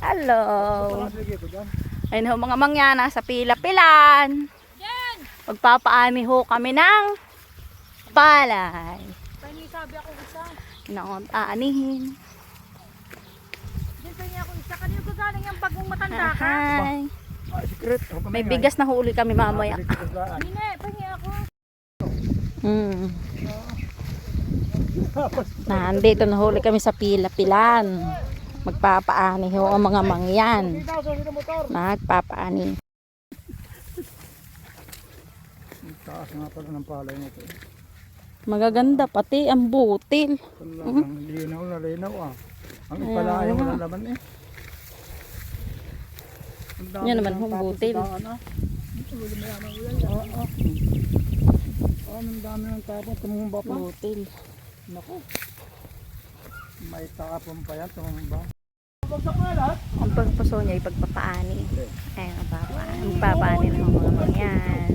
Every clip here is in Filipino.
Hello. Ayun ho mga mangya, nasa pila-pilan. Magpapaani ho kami ng palay. Sabi ako isa. Noon, aanihin. Diyan pahingi ako isa. Kanino ko galing yung bagong matanda ka? Hi. May bigas na huli kami mamaya. Na, pahingi ako. Mm. Nandito na huli kami sa pila-pilan. Magpapaani ho ang mga mangyan. Magpapaani. Taas nga pala ng palay mo ito. Magaganda pati ang butil. Talagang linaw na linaw ah. Ang ipalayo mo na naman eh. Ang Yan naman, ng hong butil. Oo, oo. Oh, ang dami ng tapon, tumumba pa. Butil. Naku. May tapon pa yan, tumumba. Ang pagpaso niya ay pagpapaani. Ayun, ang papaani. Ng mga mangyan.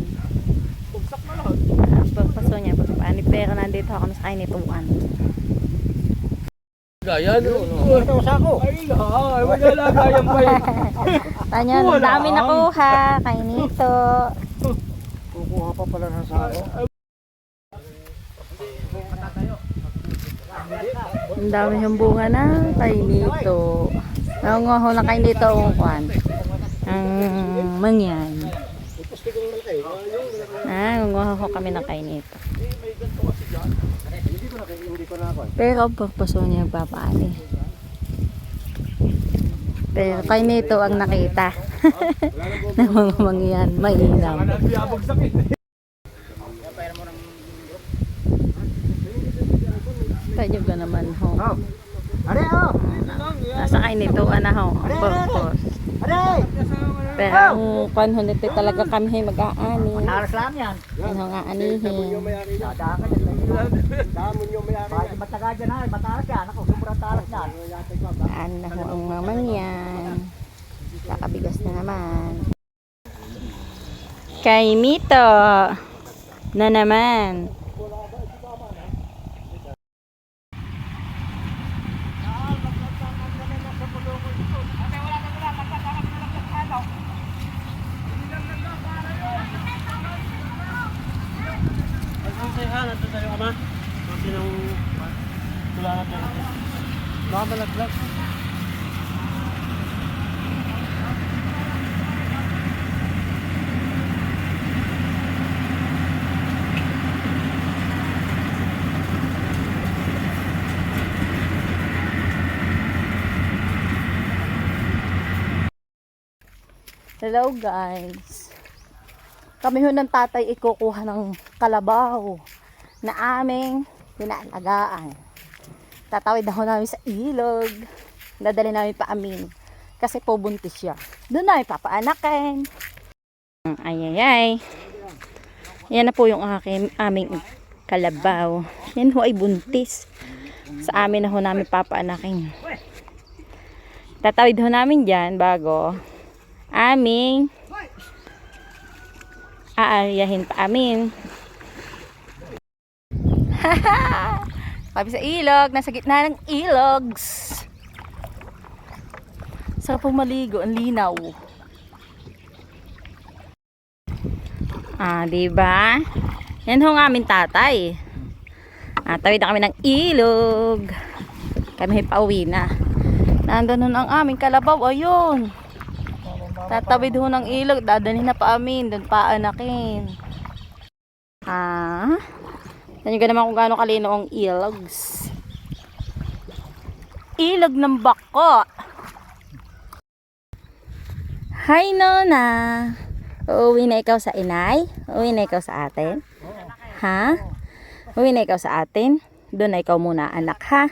Ang pagpaso niya ay pagpapaani. Pero nandito ako sa kainituan. Gaya no. Ito sa ako. Ay, ay, wala gaya pa eh. Tanya, ang dami nakuha. Kainito. Kukuha pa pala ng sako. Ang dami yung bunga na kainito. Nangunguha na kainito ang kwan. Ang mangyan. Ah, nangunguha ko kami ng kainito. Pero ang pagpaso niya papaani. Pero kainito ang nakita. ng mga mangyan. Mainam. Tayo ka naman ho. Oh. Are oh. Nasa kainito na ho. Ang purpose. Are. Pero ang panhon nito talaga kami ay mag-aani. Aras lang yan. Yan ang aanihin. Dadaan ka dyan. Damon yung mayari. Bakit mataga dyan ha? Mataras yan. Ako, sobrang taras yan. Aan na ho ang naman yan. Kakabigas na naman. Kay Mito na naman. Nakabalaglag. Hello guys. Kami ho ng tatay ikukuha ng kalabaw na aming pinalagaan. Tatawid na ho namin sa ilog. Dadali namin pa amin. Kasi po buntis siya. Doon namin papaanakin. Ay ay ay. Yan na po yung aking, aming kalabaw. Yan ho ay buntis. Sa amin na ho namin papaanakin. Tatawid ho namin dyan bago aming aaryahin pa amin. Kami sa ilog, nasa gitna ng ilogs. Sarap pong maligo, ang linaw. Ah, di ba? Yan ho ang aming tatay. Ah, tawid na kami ng ilog. Kami pauwi na. Nandun nun ang aming kalabaw, ayun. Tatawid ho ng ilog, dadalhin na pa amin, doon pa anakin. Ah, tanyo ka naman kung gaano kalino ang ilogs. Ilog ng bako. Hi Nona. Uuwi na ikaw sa inay? Uuwi na ikaw sa atin? Ha? Uuwi na ikaw sa atin? Doon na ikaw muna anak ha?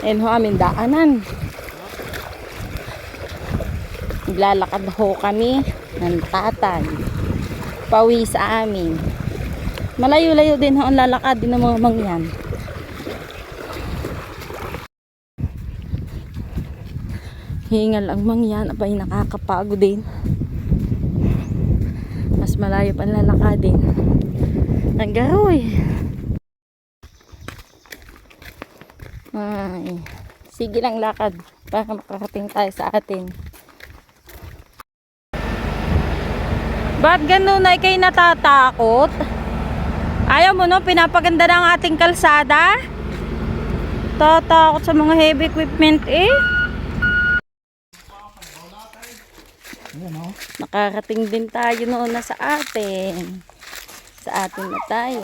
Ayun ho aming daanan. Naglalakad ho kami ng tatay. Pawi sa amin. Malayo-layo din ang lalakad din ng mga mangyan. Hingal ang mangyan. Abay nakakapagod din. Mas malayo pa lalakadin. Ang garoy. Ay. Sige lang lakad para makarating tayo sa atin. Ba't ganun ay kayo natatakot? Ayaw mo no, pinapaganda ng ating kalsada? Tatakot sa mga heavy equipment eh. Nakarating din tayo noon na sa atin. Sa atin na tayo.